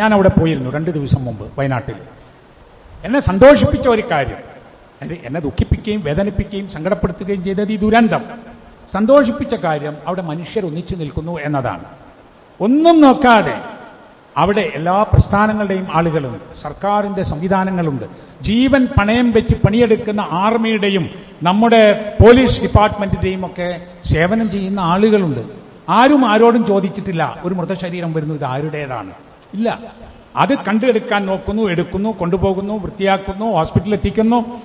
ഞാൻ അവിടെ പോയിരുന്നു രണ്ട് ദിവസം മുമ്പ് വയനാട്ടിൽ. എന്നെ സന്തോഷിപ്പിച്ച ഒരു കാര്യം. അത് എന്നെ ദുഃഖിപ്പിക്കുകയും വേദനിപ്പിക്കുകയും സങ്കടപ്പെടുത്തുകയും ചെയ്തത് ഈ ദുരന്തം. സന്തോഷിപ്പിച്ച കാര്യം അവിടെ മനുഷ്യർ ഒന്നിച്ചു നിൽക്കുന്നു എന്നതാണ്. ഒന്നും നോക്കാതെ അവിടെ എല്ലാ പ്രസ്ഥാനങ്ങളുടെയും ആളുകളും സർക്കാരിന്റെ സംവിധാനങ്ങളുണ്ട്. ജീവൻ പണയം വെച്ച് പണിയെടുക്കുന്ന ആർമിയുടെയും നമ്മുടെ പോലീസ് ഡിപ്പാർട്ട്മെന്റിന്റെയും ഒക്കെ സേവനം ചെയ്യുന്ന ആളുകളുണ്ട്. ആരും ആരോടും ചോദിച്ചിട്ടില്ല ഒരു മൃതശരീരം വരുന്നു ഇത് ആരുടേതാണ്? ഇല്ല. അത് കണ്ടെടുക്കാൻ നോക്കുന്നു എടുക്കുന്നു കൊണ്ടുപോകുന്നു വൃത്തിയാക്കുന്നു ഹോസ്പിറ്റലിൽ എത്തിക്കുന്നു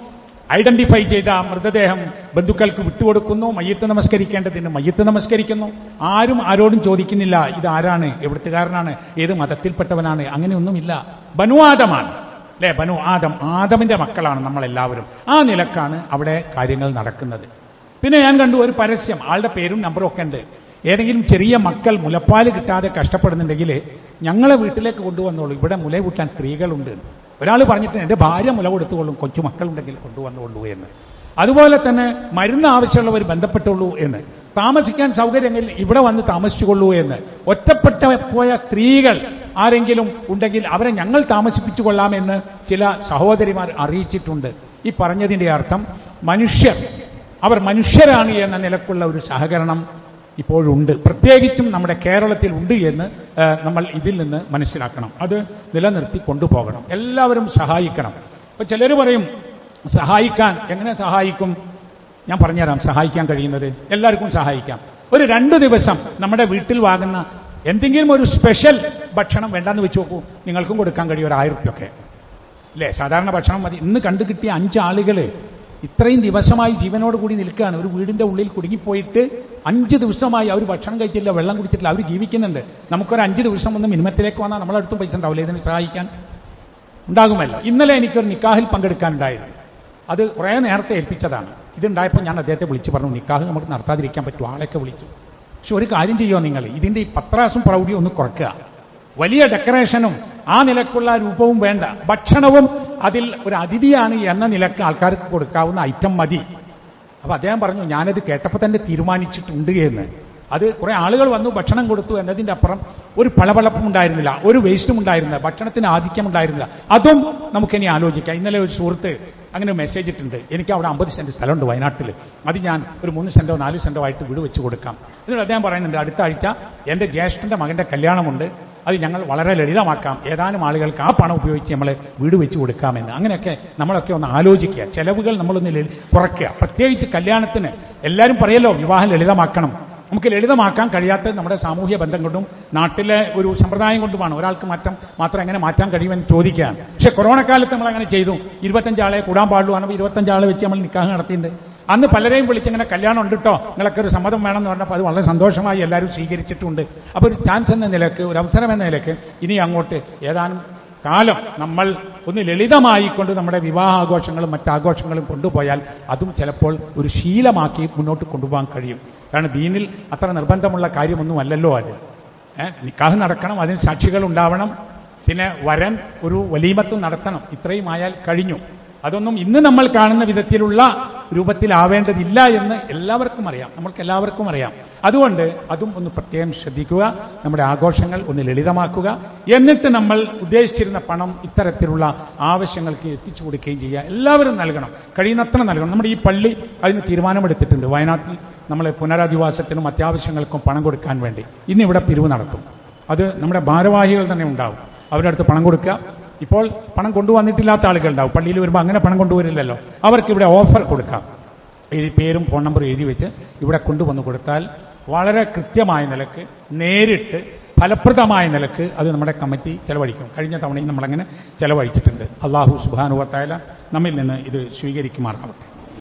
ഐഡന്റിഫൈ ചെയ്ത മൃതദേഹം ബന്ധുക്കൾക്ക് വിട്ടുകൊടുക്കുന്നു മയ്യത്ത് നമസ്കരിക്കേണ്ടതിന് മയ്യത്ത് നമസ്കരിക്കുന്നു. ആരും ആരോടും ചോദിക്കുന്നില്ല ഇത് ആരാണ്? എവിടുത്തുകാരനാണ്? ഏത് മതത്തിൽപ്പെട്ടവനാണ്? അങ്ങനെയൊന്നുമില്ല. ബനു ആദമാണ്. അല്ലെ? ബനു ആദം ആദമിന്റെ മക്കളാണ് നമ്മളെല്ലാവരും. ആ നിലക്കാണ് അവിടെ കാര്യങ്ങൾ നടക്കുന്നത്. പിന്നെ ഞാൻ കണ്ടു ഒരു പരസ്യം. ആളുടെ പേരും നമ്പറും ഒക്കെ ഉണ്ട്. ഏതെങ്കിലും ചെറിയ മക്കൾ മുലപ്പാൽ കിട്ടാതെ കഷ്ടപ്പെടുന്നുണ്ടെങ്കിൽ ഞങ്ങളെ വീട്ടിലേക്ക് കൊണ്ടുവന്നോളൂ. ഇവിടെ മുല കൂട്ടാൻ സ്ത്രീകളുണ്ട് ഒരാൾ പറഞ്ഞിട്ട് എന്റെ ഭാര്യ മുല കൊടുത്തുകൊള്ളും കൊച്ചു മക്കളുണ്ടെങ്കിൽ കൊണ്ടുവന്നുകൊള്ളൂ എന്ന്. അതുപോലെ തന്നെ മരുന്ന് ആവശ്യമുള്ളവർ ബന്ധപ്പെട്ടുള്ളൂ എന്ന്. താമസിക്കാൻ സൗകര്യങ്ങളിൽ ഇവിടെ വന്ന് താമസിച്ചുകൊള്ളൂ എന്ന്. ഒറ്റപ്പെട്ട പോയ സ്ത്രീകൾ ആരെങ്കിലും ഉണ്ടെങ്കിൽ അവരെ ഞങ്ങൾ താമസിപ്പിച്ചു കൊള്ളാമെന്ന് ചില സഹോദരിമാർ അറിയിച്ചിട്ടുണ്ട്. ഈ പറഞ്ഞതിന്റെ അർത്ഥം മനുഷ്യർ അവർ മനുഷ്യരാണ് എന്ന നിലക്കുള്ള ഒരു സഹകരണം ഇപ്പോഴുണ്ട്. പ്രത്യേകിച്ചും നമ്മുടെ കേരളത്തിൽ ഉണ്ട് എന്ന് നമ്മൾ ഇതിൽ നിന്ന് മനസ്സിലാക്കണം. അത് നിലനിർത്തി കൊണ്ടുപോകണം. എല്ലാവരും സഹായിക്കണം. ഇപ്പൊ ചിലർ പറയും സഹായിക്കാൻ എങ്ങനെ സഹായിക്കും? ഞാൻ പറഞ്ഞുതരാം സഹായിക്കാൻ കഴിയുന്നത്. എല്ലാവർക്കും സഹായിക്കാം. ഒരു രണ്ട് ദിവസം നമ്മുടെ വീട്ടിൽ വാങ്ങുന്ന എന്തെങ്കിലും ഒരു സ്പെഷ്യൽ ഭക്ഷണം വേണ്ടാന്ന് വെച്ച് നോക്കൂ. നിങ്ങൾക്കും കൊടുക്കാൻ കഴിയും ഒരു ആയിരം റുപ്യൊക്കെ അല്ലേ? സാധാരണ ഭക്ഷണം മതി. ഇന്ന് കണ്ടു കിട്ടിയ അഞ്ച് ആളുകൾ ഇത്രയും ദിവസമായി ജീവനോട് കൂടി നിൽക്കുകയാണ്. ഒരു വീടിന്റെ ഉള്ളിൽ കുടുങ്ങിപ്പോയിട്ട് അഞ്ച് ദിവസമായി അവർ ഭക്ഷണം കഴിച്ചില്ല വെള്ളം കുടിച്ചിട്ടില്ല അവർ ജീവിക്കുന്നുണ്ട്. നമുക്കൊരു അഞ്ച് ദിവസം ഒന്ന് മിനിമത്തിലേക്ക് വന്നാൽ നമ്മളടുത്തും പൈസ ഉണ്ടാവില്ല. ഇതിനെ സഹായിക്കാൻ ഉണ്ടാകുമല്ലോ. ഇന്നലെ എനിക്കൊരു നിക്കാഹിൽ പങ്കെടുക്കാനുണ്ടായിരുന്നു. അത് കുറേ നേരത്തെ ഏൽപ്പിച്ചതാണ്. ഇതുണ്ടായപ്പോൾ ഞാൻ അദ്ദേഹത്തെ വിളിച്ചു പറഞ്ഞു നിക്കാഹ് നമുക്ക് നടത്താതിരിക്കാൻ പറ്റും ആളെയൊക്കെ വിളിച്ചു പക്ഷെ ഒരു കാര്യം ചെയ്യുമോ നിങ്ങൾ? ഇതിന്റെ ഈ പത്രാസും പ്രൗഢിയും ഒന്ന് കുറയ്ക്കുക. വലിയ ഡെക്കറേഷനും ആ നിലക്കുള്ള രൂപവും വേണ്ട. ഭക്ഷണവും അതിൽ ഒരു അതിഥിയാണ് എന്ന നിലയ്ക്ക് ആൾക്കാർക്ക് കൊടുക്കാവുന്ന ഐറ്റം മതി. അപ്പൊ അദ്ദേഹം പറഞ്ഞു ഞാനത് കേട്ടപ്പോൾ തന്നെ തീരുമാനിച്ചിട്ടുണ്ട് എന്ന്. അത് കുറെ ആളുകൾ വന്നു ഭക്ഷണം കൊടുത്തു എന്നതിന്റെ അപ്പുറം ഒരു പളവളപ്പും ഉണ്ടായിരുന്നില്ല ഒരു വേസ്റ്റും ഉണ്ടായിരുന്നില്ല ഭക്ഷണത്തിന് ആധിക്യം ഉണ്ടായിരുന്നില്ല. അതും നമുക്കിനി ആലോചിക്കാം. ഇന്നലെ ഒരു സുഹൃത്ത് അങ്ങനെ മെസ്സേജ് ഇട്ടുണ്ട് എനിക്ക് അവിടെ അമ്പത് സെന്റ് സ്ഥലമുണ്ട് വയനാട്ടിൽ അത് ഞാൻ ഒരു മൂന്ന് സെന്റോ നാല് സെന്റോ ആയിട്ട് വീട് വെച്ച് കൊടുക്കാം. എന്നിട്ട് അദ്ദേഹം പറയുന്നുണ്ട് അടുത്ത ആഴ്ച എന്റെ ജ്യേഷ്ഠന്റെ മകന്റെ കല്യാണമുണ്ട്. അത് ഞങ്ങൾ വളരെ ലളിതമാക്കാം. ഏതാനും ആളുകൾക്ക് ആ പണം ഉപയോഗിച്ച് നമ്മൾ വീട് വെച്ച് കൊടുക്കാമെന്ന്. അങ്ങനെയൊക്കെ നമ്മളൊക്കെ ഒന്ന് ആലോചിക്കുക. ചെലവുകൾ നമ്മളൊന്ന് കുറയ്ക്കുക. പ്രത്യേകിച്ച് കല്യാണത്തിന് എല്ലാവരും പറയല്ലോ വിവാഹം ലളിതമാക്കണം. നമുക്ക് ലളിതമാക്കാൻ കഴിയാത്തത് നമ്മുടെ സാമൂഹ്യ ബന്ധം കൊണ്ടും നാട്ടിലെ ഒരു സമ്പ്രദായം കൊണ്ടുമാണ്. ഒരാൾക്ക് മാറ്റം മാത്രം എങ്ങനെ മാറ്റാൻ കഴിയുമെന്ന് ചോദിക്കുകയാണ്. പക്ഷേ കൊറോണ കാലത്ത് നമ്മൾ അങ്ങനെ ചെയ്തു ഇരുപത്തഞ്ചാളെ കൂടാൻ പാടുള്ളൂ. ആണെങ്കിൽ ഇരുപത്തഞ്ചാളെ വെച്ച് നമ്മൾ നിക്കാഹ് നടത്തിയിട്ടുണ്ട്. അന്ന് പലരെയും വിളിച്ചിങ്ങനെ കല്യാണം ഉണ്ട് കേട്ടോ നിങ്ങളൊക്കെ ഒരു സമ്മതം വേണമെന്ന് പറഞ്ഞപ്പോൾ അത് വളരെ സന്തോഷമായി എല്ലാവരും സ്വീകരിച്ചിട്ടുണ്ട്. അപ്പോൾ ഒരു ചാൻസ് എന്ന നിലയ്ക്ക് ഒരു അവസരം എന്ന നിലയ്ക്ക് ഇനി അങ്ങോട്ട് ഏതാനും കാലം നമ്മൾ ഒന്ന് ലളിതമായിക്കൊണ്ട് നമ്മുടെ വിവാഹാഘോഷങ്ങളും മറ്റാഘോഷങ്ങളും കൊണ്ടുപോയാൽ അതും ചിലപ്പോൾ ഒരു ശീലമാക്കി മുന്നോട്ട് കൊണ്ടുപോകാൻ കഴിയും. കാരണം ദീനിൽ അത്ര നിർബന്ധമുള്ള കാര്യമൊന്നുമല്ലല്ലോ അത്. നിക്കാഹ് നടക്കണം അതിന് സാക്ഷികൾ ഉണ്ടാവണം. പിന്നെ വരൻ ഒരു വലീമത്തും നടത്തണം. ഇത്രയും ആയാൽ കഴിഞ്ഞു. അതൊന്നും ഇന്ന് നമ്മൾ കാണുന്ന വിധത്തിലുള്ള രൂപത്തിലാവേണ്ടതില്ല എന്ന് എല്ലാവർക്കും അറിയാം. നമ്മൾക്ക് എല്ലാവർക്കും അറിയാം. അതുകൊണ്ട് അതും ഒന്ന് പ്രത്യേകം ശ്രദ്ധിക്കുക നമ്മുടെ ആഘോഷങ്ങൾ ഒന്ന് ലളിതമാക്കുക. എന്നിട്ട് നമ്മൾ ഉദ്ദേശിച്ചിരുന്ന പണം ഇത്തരത്തിലുള്ള ആവശ്യങ്ങൾക്ക് എത്തിച്ചു കൊടുക്കുകയും ചെയ്യുക. എല്ലാവരും നൽകണം. കഴിയുന്നത്ര നൽകണം. നമ്മുടെ ഈ പള്ളി അതിന് തീരുമാനമെടുത്തിട്ടുണ്ട് വയനാട്ടിൽ. നമ്മളെ പുനരധിവാസത്തിനും അത്യാവശ്യങ്ങൾക്കും പണം കൊടുക്കാൻ വേണ്ടി. ഇന്ന് ഇവിടെ പിരിവ് നടത്തും. അത് നമ്മുടെ ഭാരവാഹികൾ തന്നെ ഉണ്ടാവും. അവരുടെ അടുത്ത് പണം കൊടുക്കുക. ഇപ്പോൾ പണം കൊണ്ടുവന്നിട്ടില്ലാത്ത ആളുകൾ ഉണ്ടാവും പള്ളിയിൽ വരുമ്പോൾ അങ്ങനെ പണം കൊണ്ടുവരില്ലല്ലോ. അവർക്ക് ഇവിടെ ഓഫർ കൊടുക്കാം. എഴുതി പേരും ഫോൺ നമ്പറും എഴുതി വെച്ച് ഇവിടെ കൊണ്ടുവന്ന് കൊടുത്താൽ വളരെ കൃത്യമായ നിലയ്ക്ക് നേരിട്ട് ഫലപ്രദമായ നിലയ്ക്ക് അത് നമ്മുടെ കമ്മിറ്റി ചെലവഴിക്കും. കഴിഞ്ഞ തവണയും നമ്മളങ്ങനെ ചെലവഴിച്ചിട്ടുണ്ട്. അള്ളാഹു സുബാനുവത്തായ നമ്മിൽ നിന്ന് ഇത് സ്വീകരിക്കുമാറാവട്ടെ.